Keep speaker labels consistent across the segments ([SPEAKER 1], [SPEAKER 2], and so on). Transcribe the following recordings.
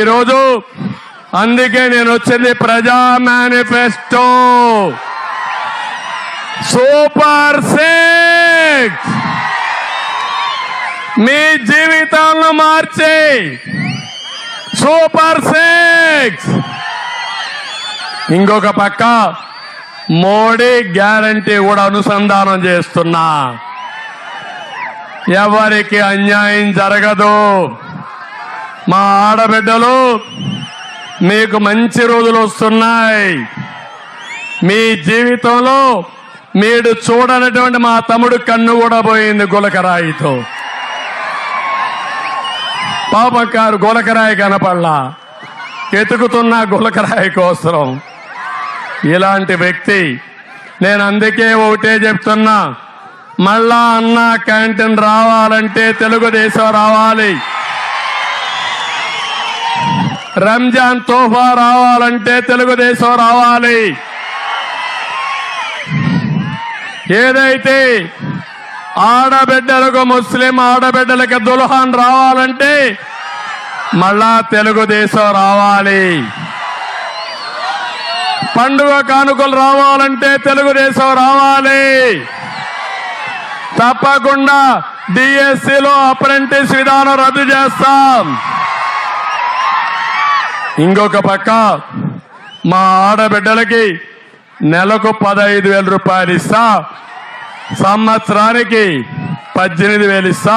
[SPEAKER 1] ఈరోజు అందుకే నేను వచ్చింది ప్రజా మేనిఫెస్టో. Super six. మీ జీవితాలను మార్చి. Super six. ఇంకొక పక్క మోడీ గ్యారంటీ కూడా అనుసంధానం చేస్తున్నా. ఎవరికి అన్యాయం జరగదు. మా ఆడబిడ్డలు మీకు మంచి రోజులు వస్తున్నాయి. మీ జీవితంలో మీరు చూడనటువంటి మా తమ్ముడు కన్ను కూడా పోయింది గులకరాయితో. పాపకారు గులకరాయి కనపడలా. ఎతుకుతున్న గులకరాయి కోసం. ఇలాంటి వ్యక్తి నేను అందుకే ఒకటే చెప్తున్నా. మళ్ళా అన్న క్యాంటీన్ రావాలంటే తెలుగుదేశం రావాలి. రంజాన్ తోఫా రావాలంటే తెలుగుదేశం రావాలి. ఏదైతే ఆడబిడ్డలకు ముస్లిం ఆడబిడ్డలకి దుల్హాన్ రావాలంటే మళ్ళా తెలుగుదేశం రావాలి. పండుగ కానుకలు రావాలంటే తెలుగుదేశం రావాలి. తప్పకుండా డిఎస్సిలో అప్రెంటిస్ విధానం రద్దు చేస్తాం. ఇంకొక పక్క మా ఆడబిడ్డలకి నెలకు పదహైదు వేల రూపాయలు ఇస్తా సంవత్సరానికి పద్దెనిమిది వేలు ఇస్తా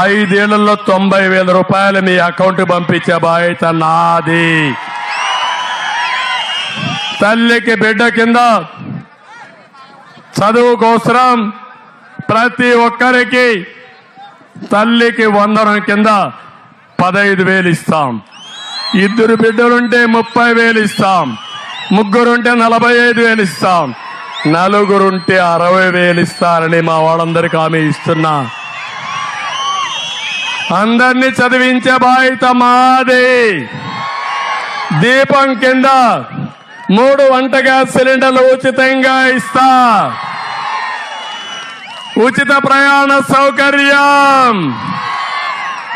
[SPEAKER 1] ఐదేళ్ళలో తొంభై వేల రూపాయలు మీ అకౌంట్ పంపించే బాధ్యత నాది. తల్లికి బిడ్డ కింద చదువు కోసరం ప్రతి ఒక్కరికి తల్లికి వందనం కింద పదహైదు వేలు ఇస్తాం. ఇద్దరు బిడ్డలుంటే ముప్పై వేలు ఇస్తాం. ముగ్గురుంటే నలభై ఐదు వేలు ఇస్తాం. నలుగురుంటే అరవై వేలు ఇస్తారని మా వాళ్ళందరికీ హామీ ఇస్తున్నా. అందరినీ చదివించే బాధ్యత మాది. దీపం కింద మూడు వంట గ్యాస్ సిలిండర్లు ఉచితంగా ఇస్తా. ఉచిత ప్రయాణ సౌకర్యం.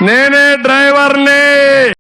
[SPEAKER 1] నేనే డ్రైవర్ని.